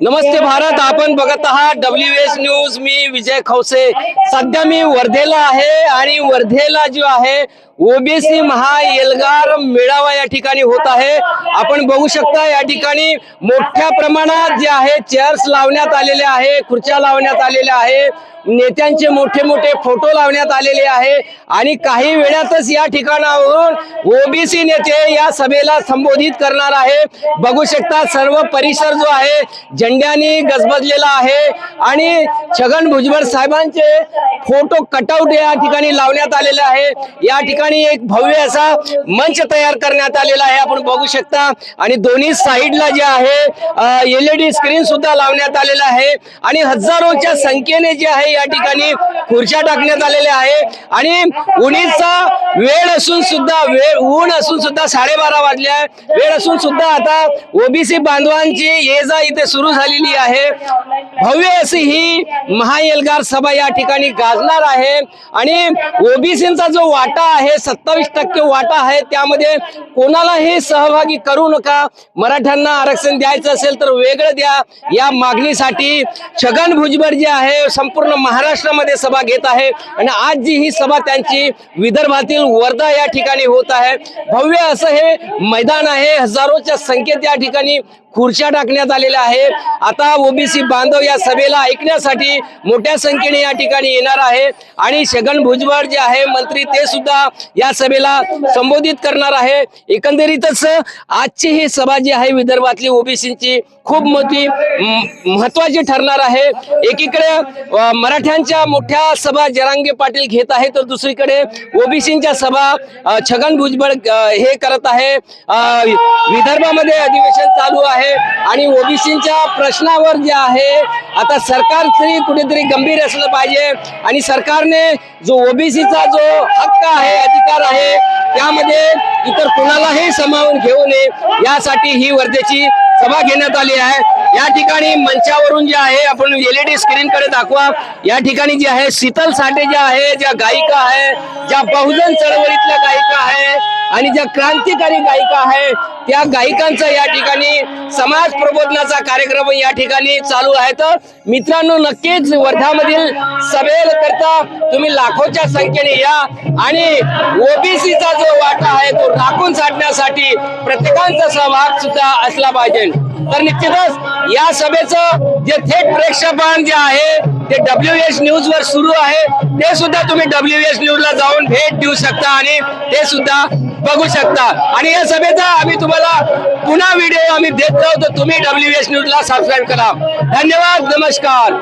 नमस्ते भारत. आपण बघत आहात डब्ल्यू एस न्यूज मी विजय खवसे सध्या मी वर्धेला आहे आणि वर्धेला जो आहे ओबीसी महा एल्गार मेळावा या ठिकाणी होत आहे. आपण बघू शकता या ठिकाणी मोठ्या प्रमाणात जे आहे चेअर्स लावण्यात आलेले आहे खुर्च्या लावण्यात आलेल्या आहे नेत्यांचे मोठे मोठे फोटो लावण्यात आलेले आहे. आणि काही वेळातच या ठिकाणावरून ओबीसी नेते या सभेला संबोधित करणार आहे. बघू शकता सर्व परिसर जो आहे झेंड्याने गजबजलेला आहे. आणि छगन भुजबळ साहेबांचे फोटो कटआउट या ठिकाणी लावण्यात आलेले आहे. या ठिकाणी एक भव्य असा मंच तयार करण्यात आलेला आहे. आपण बघू शकता. आणि दोन्ही साईडला जे आहे एलईडी स्क्रीन सुद्धा लावण्यात आलेला आहे. आणि हजारोच्या संख्येने जे आहे या ठिकाणी खुर्च्या टाकण्यात आलेल्या आहे. आणि उन्हीचा वेळ असून सुद्धा वेळ ऊन असून सुद्धा साडेबारा वाजले आहे. वेळ असून सुद्धा आता ओबीसी बांधवांची ये जा इथे सुरू झालेली आहे. भव्य अशी ही महाएल्गार सभा या ठिकाणी गाजणार आहे. आणि ओबीसीचा जो वाटा आहे सत्तावीस टक्के वाटा आहे. त्यामध्ये कोणालाही सहभागी करू नका. मराठ्यांना आरक्षण द्यायचं असेल तर वेगळं द्या. या मागणीसाठी छगन भुजबळ जे आहे संपूर्ण महाराष्ट्रामध्ये सभा घेत आहे. आणि आज जी ही सभा त्यांची विदर्भातील वर्धा या ठिकाणी होत आहे. भव्य असं हे मैदान आहे. हजारोच्या संख्येत या ठिकाणी खुर्च्या टाकण्यात आलेल्या आहे. आता ओबीसी बांधव या सभेला ऐकण्यासाठी मोठ्या संख्येने या ठिकाणी येणार आहे. आणि छगन भुजबळ जे आहे मंत्री ते सुद्धा या सभेला संबोधित करणार आहे. एकंदरीतच आजची ही सभा जी आहे विदर्भातली ओबीसीची खूप मोठी महत्वाची ठरणार आहे. एकीकडे मराठ्यांच्या मोठ्या सभा जरांगे पाटील घेत आहे तर दुसरीकडे ओबीसीच्या सभा छगन भुजबळ हे करत आहे. विदर्भामध्ये अधिवेशन चालू आहे आणि ओबीसीच्या प्रश्नावर जे आहे आता सरकार तरी कुठेतरी गंभीर असलं पाहिजे आणि सरकारने जो ओबीसीचा जो हक्क आहे अधिकार आहे. त्यामध्ये इतर कुणालाही समावून घेऊ नये. यासाठी ही वर्धेची सभा घेण्यात आली आहे. या ठिकाणी मंचावरून जे आहे आपण एलईडी स्क्रीन कडे दाखवा. या ठिकाणी जे आहे शीतल साठे ज्या आहे ज्या गायिका आहे ज्या बहुजन चळवळीतल्या गायिका आहे आणि ज्या क्रांतिकारी गायिका आहे त्या गायिकांचा या ठिकाणी समाज प्रबोधनाचा कार्यक्रम या ठिकाणी चालू आहे. तर मित्रांनो नक्कीच वर्धामधील सभेकरता तुम्ही लाखोच्या संख्येने या आणि ओबीसीचा जो वाटा आहे तो राखून साठण्यासाठी प्रत्येकांचा सहभाग सुद्धा असला पाहिजे. तर निश्चितच या सभेचं जे थेट प्रेक्षेपण जे आहे ते डब्ल्यू एच न्यूज वर सुरू आहे. ते सुद्धा तुम्ही डब्ल्यू एच न्यूज ला जाऊन भेट देऊ शकता आणि ते सुद्धा बघू शकता. आणि या सभेचा आम्ही तुम्हाला पुन्हा व्हिडिओ आम्ही देत राहू तर तुम्ही डब्ल्यू एच न्यूज ला सबस्क्राईब करा. धन्यवाद नमस्कार.